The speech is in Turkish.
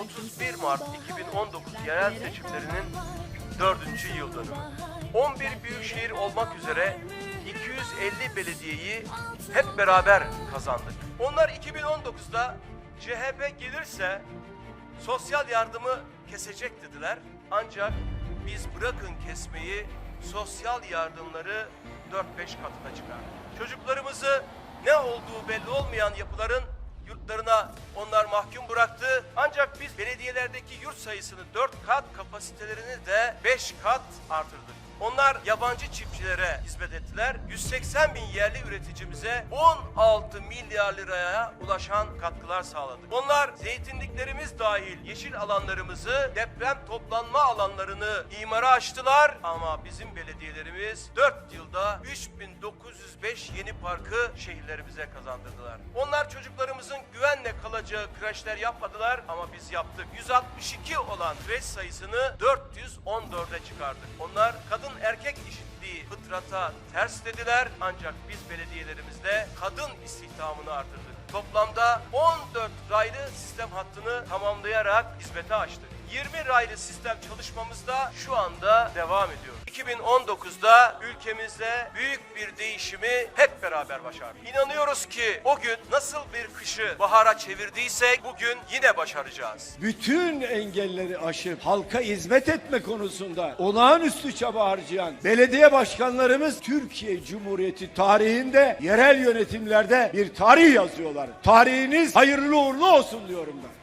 31 Mart 2019 yerel seçimlerinin 4. yıl dönümü. 11 büyükşehir olmak üzere 250 belediyeyi hep beraber kazandık. Onlar 2019'da CHP gelirse sosyal yardımı kesecek dediler. Ancak biz bırakın kesmeyi sosyal yardımları 4-5 katına çıkardık. Çocuklarımızı ne olduğu belli olmayan yapıların biz belediyelerdeki yurt sayısını 4 kat kapasitelerini de 5 kat artırdık. Onlar yabancı çiftçilere hizmet ettiler. 180 bin yerli üreticimize 16 milyar liraya ulaşan katkılar sağladık. Onlar zeytinliklerimiz dahil yeşil alanlarımızı deprem toplanma alanlarını imara açtılar. Ama bizim belediyelerimiz 4 yılda 3905 yeni parkı şehirlerimize kazandırdılar. Onlar çocuklarımızın güvenle kalacağı kreşler yapmadılar ama biz yaptık. 162 olan kreş sayısını 414'e çıkardık. Onlar erkek eşitliği fıtrata ters dediler ancak biz belediyelerimizde kadın istihdamını artırdık. Toplamda 14 raylı sistem hattını tamamlayarak hizmete açtık. 20 raylı sistem çalışmamızda şu anda devam ediyor. 2019'da ülkemizde büyük bir değişimi hep beraber başardık. İnanıyoruz ki o gün nasıl bir kışı bahara çevirdiysek bugün yine başaracağız. bütün engelleri aşıp halka hizmet etme konusunda olağanüstü çaba harcayan belediye başkanlarımız Türkiye Cumhuriyeti tarihinde yerel yönetimlerde bir tarih yazıyorlar. Tarihiniz hayırlı uğurlu olsun diyorum ben.